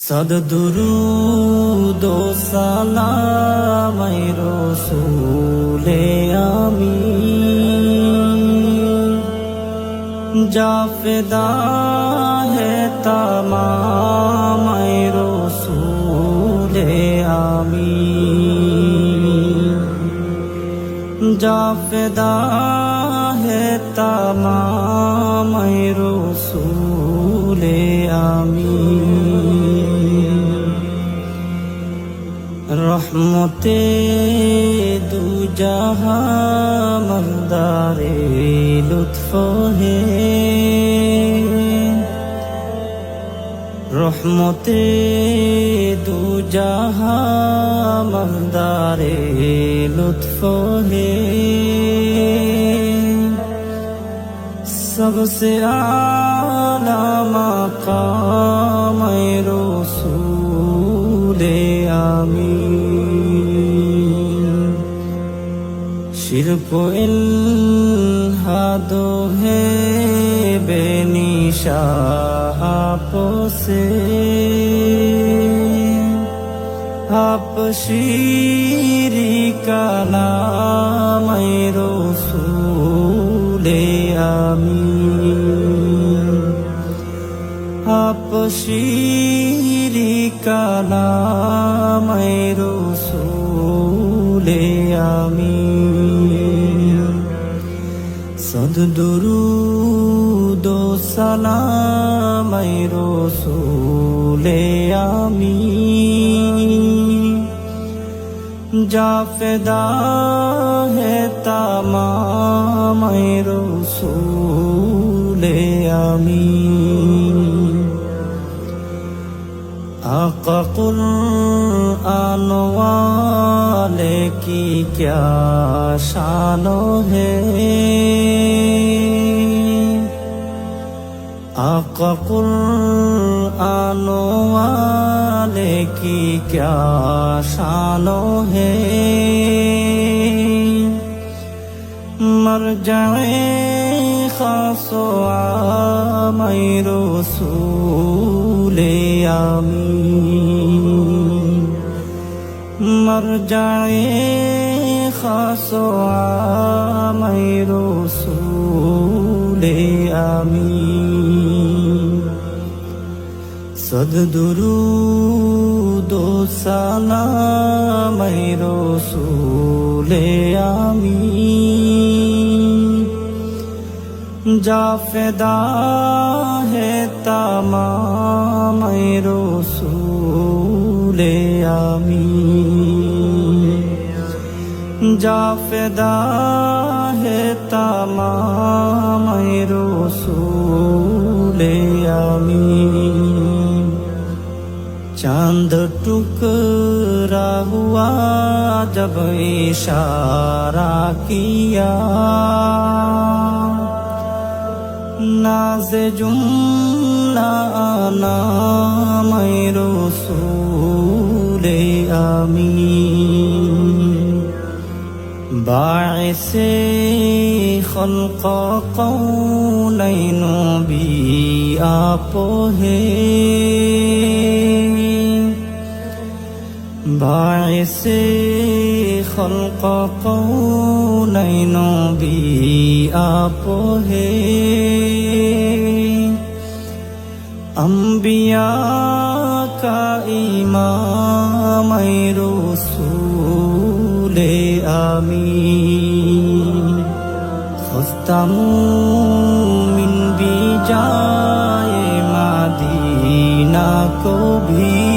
সদ দুরুদ ও সালাম আই রসুলে আমি। জাফেদা হে তামাম আই রসুলে আমি। জাফেদা হে তামাম আই রসুলে আমি। মতে দু মন্দারে লুৎফ হে। রহমতে দু মন্দারে লুৎফ হে। সবসে আলা কামায় রসূল को इल्हा दोहे बेनिशा आपो से आप शीरी का नाम रसूले आमीन आप शीरी का नाम रसूले आमीन সদদুরুদ সালামাই রসুলে আমি। জাফেদা হে তামামাই রসুলে আমি। আকা কুরআন ওয়া वाले की क्या शान है आका कुरआन वाले की क्या शान है मर जाए खासो आमय रसूल आमीन مرجعي خاص وعامي رسول آمين صد درود و سلامي رسول آمين جافدا ہے تمام رسول আমি যা ফেদা হে তামাই রসুলে আমি। চাঁদ টুকরা হুয়া জব ইশারা কিয়া। নাজ জুমলা নামাই রসুলে আমি। باعث خلق قولی بی آپ ہے باعث خلق قولی بی آپ ہے انبیاء کا امام روح العالمين فاستموا من بجاء مدينة كبير